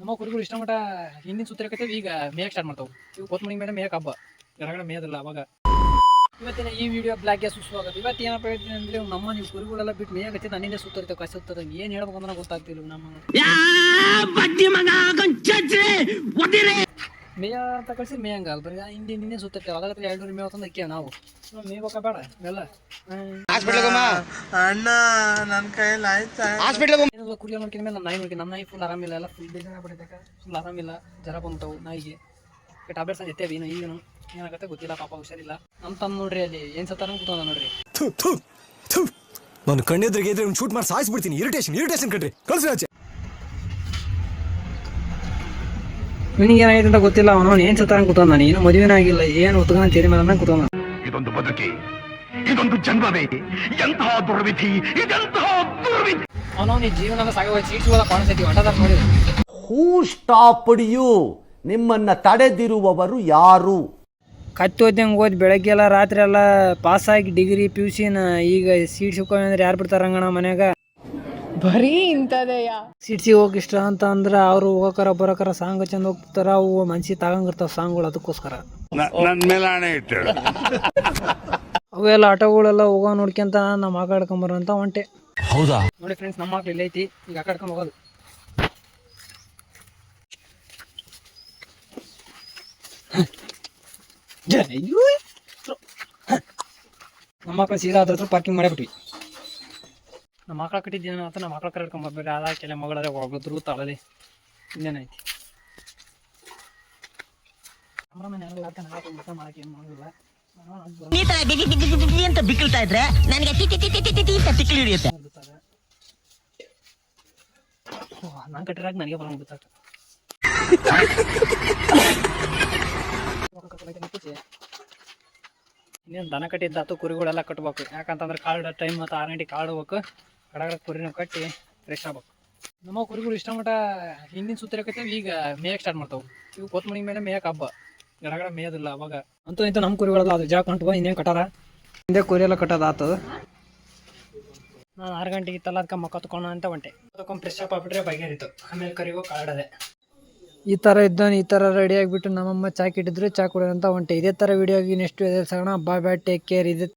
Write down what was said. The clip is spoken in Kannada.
ನಮ್ಮ ಕುರಿಗಳು ಇಷ್ಟ ಮಟ್ಟ ಹಿಂದಿನ ಸುತ್ತಿರಕತ್ತೇವೆ ಈಗ ಮೇಯಕ್ ಸ್ಟಾರ್ಟ್ ಮಾಡ್ತಾವೆ. ಇವು ಕೊತ್ತಂಬರಿ ಮೇಲೆ ಮೇಯಕ್ ಹಬ್ಬ. ಗಡಗಡ ಮೇಯದಿಲ್ಲ ಅವಾಗ. ಇವತ್ತಿನ ಈ ವಿಡಿಯೋ ಬ್ಲಾಕ್ಗೆ ಸುಸ್ವಾಗತ. ಇವತ್ತು ಏನಪ್ಪ ಹೇಳ್ತೀನಿ ಅಂದ್ರೆ ನಮ್ಮ ನೀವು ಕುರಿಗಳೆಲ್ಲ ಬಿಟ್ಟು ಮೇಯಕತ್ತೆ ನನ್ನಿಂದ ಸುತ್ತಿರ್ತೇವೆ ಕಸ ಸುತ್ತದ ಏನು ಹೇಳ್ಬೇಕು ಅಂದ್ರೆ ಗೊತ್ತಾಗ್ತಿಲ್ಲ ನಮ್ಮ ಮೇಯ ಅಂತ ಕಳ್ಸಿ ಮೇಯಂಗಲ್ಲ ಬರೀ ಹಿಂದೆ ಹಿಂದೆ ಸುತ್ತಿರ್ತೇವೆ ಅದಾಗ ಎರಡು ಮೇವ ತಂದು ಅಕ್ಕಿ ನಾವು ಮೇಯ್ಬೇಕ ಬೇಡ ಇವೆಲ್ಲ. ಅಣ್ಣ ನನ್ನ ಕೈಯಲ್ಲಿ ಆಯ್ತಾ? ಏನೆಲ್ಲ ಕುರಿ ನೋಡ್ಕೊಂಡ ಮೇಲೆ ನಮ್ಮ ನಾಯಿ ನೋಡ್ಕಿ ನಮ್ಮ ನಾಯಿ ಫುಲ್ ಆರಾಮಿಲ್ಲ ಎಲ್ಲ ಫುಲ್ ಬೇಜಾರ ಬಿಡೈತೆ ಫುಲ್ ಆರಾಮಿಲ್ಲ ಜ್ವರ ಬಂತವು ನಾಯಿಗೆ. ಟ್ಯಾಬ್ಲೆಟ್ಸ್ ಎತ್ತೇವಿ ಇನ್ನು ಈಗನು ಏನಾಗತ್ತೆ ಗೊತ್ತಿಲ್ಲ. ಪಾಪ ಹುಷಾರಿಲ್ಲ. ನಮ್ಮ ತಮ್ಮ ನೋಡ್ರಿ ಅಲ್ಲಿ. ಏನ್ ಸತ್ತಾರ ಕೂತದ ನೋಡ್ರಿ. ಥು, ಥು, ಥು. ನಾನು ಕಣ್ಣೆದ್ರಿಗೆ ಇದ್ರೆ ಶೂಟ್ ಮಾಡಿ ಸಾಯಿಸ್ಬಿಡ್ತೀನಿ. ಇರಿಟೇಷನ್ ಇರಿಟೇಷನ್ ಕಣ್ರಿ. ಕಳ್ಸಿ ಏನಾಗೈತೆ ಅಂತ ಗೊತ್ತಿಲ್ಲ ಅವನು ಏನ್ ಸತ್ತಾನ ಕೂತಾನ ನಾನು ಏನು ಮದುವೆನ ಆಗಿಲ್ಲ ಏನು ಉತ್ಕೊಂಡ್ ತೇರಿ ಮೇಲೆ ಕೂತಾನ ಇದೊಂದು ಬದುಕಿ ಇದೊಂದು ಜನ್ಮವೇ ಎಂತಹ ದುರ್ವಿಧಿ ಇದೆಂತಹ ದುರ್ವಿಧಿ. ಅವನವನ ಜೀವನದ ಸಾಗ ಸೀಟ್ಸ್ಗಳ ಕಾಣಿಸ್ತೈತಿ ಹೊಟ್ಟದಾರ ನೋಡಿ ಹೂ ಸ್ಟಾಪ್ಡ್ ಯು ನಿಮ್ಮನ್ನ ತಡೆದಿರುವವರು ಯಾರು? ಕತ್ತಿ ಓದ್ದಂಗೆ ಓದಿ ಬೆಳಗ್ಗೆ ಎಲ್ಲ ರಾತ್ರಿ ಎಲ್ಲ ಪಾಸ್ ಆಗಿ ಡಿಗ್ರಿ ಪಿ ಯು ಸಿನ ಈಗ ಸೀಟ್ ಸಿಕ್ಕೊಂಡ್ರೆ ಅಂದ್ರೆ ಯಾರು ಬಿಡ್ತಾರಂಗಣ ಮನ್ಯಾಗ? ಬರೀ ಇಂಥದೆಯಾ? ಸಿಡ್ಸಿ ಹೋಗಿ ಇಷ್ಟ ಅಂತ ಅಂದ್ರೆ ಅವ್ರು ಹೋಗಕರ ಬರಕರ ಸಾಂಗ್ ಚಂದ ಹೋಗ್ತಾರ ಅವು ಮನ್ಸಿ ತಗಂಗಿರ್ತಾವ ಸಾಂಗ್ಗಳು ಅದಕ್ಕೋಸ್ಕರ. ನನ್ನ ಮೇಲೆ ಇಟ್ಟು ಅವೆಲ್ಲ ಆಟೋಗಳೆಲ್ಲ ಹೋಗೋ ನೋಡ್ಕೊಂತ ನಮ್ಮ ಆಕಾಡ್ಕೊಂಬರ ಅಂತ ಹೊಂಟೆ ಹೌದಾ? ನೋಡಿ ಫ್ರೆಂಡ್ಸ್ ನಮ್ಮ ಮಕ್ಳು ಇಲ್ಲಿ ಐತಿ ಈಗ ಆಕಾಡ್ಕೊಂಡ್ ಹೋಗೋದು. ನಮ್ಮ ಮಕ್ಳು ಸೀದಾ ಅದ್ರ ಹತ್ರ ಪಾರ್ಕಿಂಗ್ ಮಾಡಿಬಿಟ್ವಿ ನಮ್ಮ ಮಕ್ಳ ಕಟ್ಟಿದ್ದೇನ ಅಂತ ನಮ್ಮ ಮಕ್ಳ ಕರ್ಕೊಂಬರ್ಬೇಕು ಅದ ಕೆಲ ಮಗಳೇ ಹೋಗಿದ್ರು ತಳಲಿ. ಇನ್ನೇನೈತಿ ಈ ತರ ಬಿಗಿ ಬಿಗಿ ಬಿಗಿ ಅಂತ ಬಿಕ್ಕಳ್ತಾ ಇದ್ರೆ ನನಗೆ ಟಿ ಟಿ ಟಿ ಟಿ ಟಿ ಟಿ ಅಂತ ತಿಕ್ಲಿ ಹಿಡಿಯುತ್ತೆ. ನಾನು ಕಟ್ಟಿರಾಗ ನನಗೆ ಗೊತ್ತಾಗ್ತದೆ ಇನ್ನೇನು ದನ ಕಟ್ಟಿದ್ದಾತು ಕುರಿಗಳೆಲ್ಲ ಕಟ್ಬೇಕು. ಯಾಕಂತಂದ್ರೆ ಕಾಳು ಟೈಮ್ ಮತ್ತು ಆರು ಗಂಟೆ ಕಾಳು ಹೋಗ್ಬೇಕು. ಕಡಗಡ ಕುರಿನ ಕಟ್ಟಿ ಫ್ರೆಶ್ ಆಗ್ಬೇಕು. ನಮ್ಮ ಕುರಿಗಳು ಇಷ್ಟ ಮಟ್ಟ ಹಿಂದಿನ ಸುತ್ತಿರಕತ್ತೇವೆ ಈಗ ಮೇಯಕ್ಕೆ ಸ್ಟಾರ್ಟ್ ಮಾಡ್ತಾವೆ. ಇವು ಕೊತ್ತಮಣಿ ಮೇಲೆ ಮೇಯಕ್ಕೆ ಹಬ್ಬ. ಗಡಗಡ ಮೇಯೋದಿಲ್ಲ, ಅವಾಗ. ಅಂತೂ ಇಂಥ ನಮ್ಮ ಕುರಿಗಳಲ್ಲ ಅದು ಜಾಕ್ ಹೊಂಟು ಇನ್ನೇನು ಕಟ್ಟಾರ? ಹಿಂದೆ ಕುರಿ ಎಲ್ಲ ಕಟ್ಟೋದು ಆತದ. ನಾನು ಆರು ಗಂಟೆಗೆ ಇತ್ತಲ್ಲ ಅದಕ್ಕೆ ಮಕ್ಕ ತಗೊಂಡು ಅಂತ ಹೊಂಟೆ. ತಗೊಂಡು ಫ್ರೆಶ್ ಅಪ್ ಆಗ್ಬಿಟ್ರೆ ಬಗೆಹರಿತು. ಆಮೇಲೆ ಕರಿಗೋ ಕಾಡದೆ. ಈ ಥರ ಇದ್ದಾನೆ ಈ ಥರ ರೆಡಿ ಆಗಿಬಿಟ್ಟು ನಮ್ಮಮ್ಮ ಚಾಕ್ ಇಟ್ಟಿದ್ರು ಚಾ ಅಂತ ಹೊಂಟೆ. ಇದೇ ಥರ ವಿಡಿಯೋಗೆ ನೆಕ್ಸ್ಟ್ ಎದುರಿಸೋಣ ಬಾಯ್ ಬಾಯ್ ಟೇಕ್ ಕೇರ್ ಇದೆ